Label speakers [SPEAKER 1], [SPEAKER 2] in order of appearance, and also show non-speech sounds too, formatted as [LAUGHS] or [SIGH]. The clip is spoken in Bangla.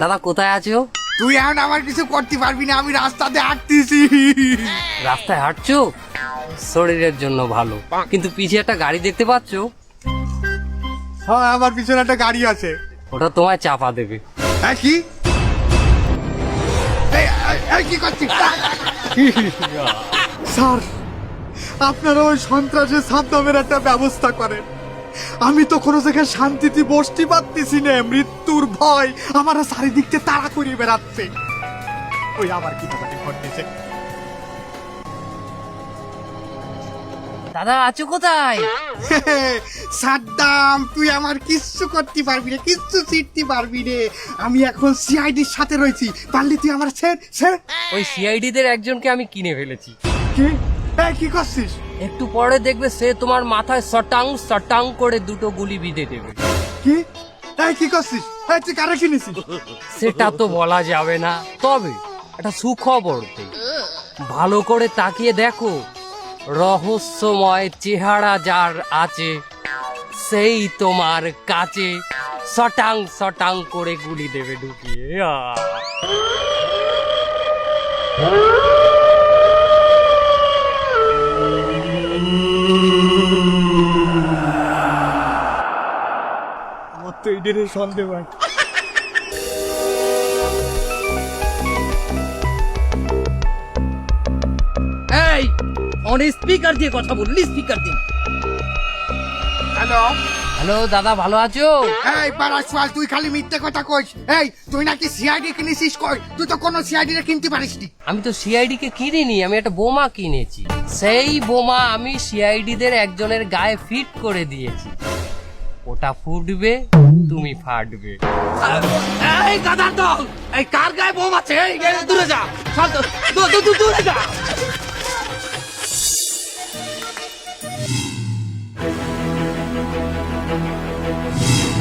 [SPEAKER 1] দাদা কোথায় আছো?
[SPEAKER 2] তুই এখন আমার কিছু করতে পারবি না আমি রাস্তাতে হাঁটতেছি।
[SPEAKER 1] রাস্তায় হাঁটছো? শরীরের জন্য ভালো। কিন্তু পিছে একটা গাড়ি দেখতে পাচ্ছো?
[SPEAKER 2] হ্যাঁ আমার পিছনে একটা গাড়ি আছে।
[SPEAKER 1] ওটা তোমায় চাপা দেবে।
[SPEAKER 2] হ্যাঁ কি? কি করছিস? [LAUGHS] স্যার আপনারা ওই সন্ত্রাসের সাদ্দামের একটা ব্যবস্থা করেন। আমি তো কোনো জায়গায় শান্তিতে বসতে পারতেছি না। মৃত্যুর ভয় আমার চারিদিক থেকে তাড়া করিয়ে বেড়াচ্ছে। ওই আবার কি ব্যাপারটা ঘটতেছে?
[SPEAKER 1] দাদা আছো কোথায়? [LAUGHS]
[SPEAKER 2] সাদ্দাম তুই আমার কিচ্ছু করতে পারবি না কিচ্ছু চিটতে পারবি রে আমি এখন সিআইডির সাথে রয়েছি। পারলি তুই আমার ছেড় ছেড়
[SPEAKER 1] ওই সিআইডি দের একজনকে আমি কিনে ফেলেছি।
[SPEAKER 2] কি? কি করছিস?
[SPEAKER 1] একটু পরে দেখবে সে তোমার মাথায় সটাং সটাং করে দুটো গুলি বিঁধে দেবে।
[SPEAKER 2] কি? তাই কি করছিস? তুই কারে কিনেছিস?
[SPEAKER 1] সেটা তো বলা যাবে না। তবে একটা সুখবর দেই। ভালো করে তাকিয়ে দেখো রহস্যময় চেহারা যার আছে সেই তোমার কাছে সটাং সটাং করে গুলি দেবে ঢুকিয়ে। আহ!
[SPEAKER 2] তো এদের সন্দেহ হয়।
[SPEAKER 3] এই অন স্পিকার দিয়ে কথা বললি স্পিকার দিয়ে।
[SPEAKER 2] হ্যালো
[SPEAKER 1] হ্যালো দাদা ভালো আছো?
[SPEAKER 2] এই পারাসওয়াল তুই খালি মিথ্যে কথা কইস। এই তুই নাকি সিআইডি কিনেছিস কই? তুই তো কোনো সিআইডি রে কিনতে পারিসনি।
[SPEAKER 1] আমি তো সিআইডি কে কিনিনি আমি একটা বোমা কিনেছি। সেই বোমা আমি সিআইডি দের একজনের গায়ে ফিট করে দিয়েছি। ওটা ফুটবে। তুমি ফাটবে।
[SPEAKER 3] এই গাদার দল, এই কার গায়ে বোম আছে? এই দূরে যা। দূরে যা। Thank you.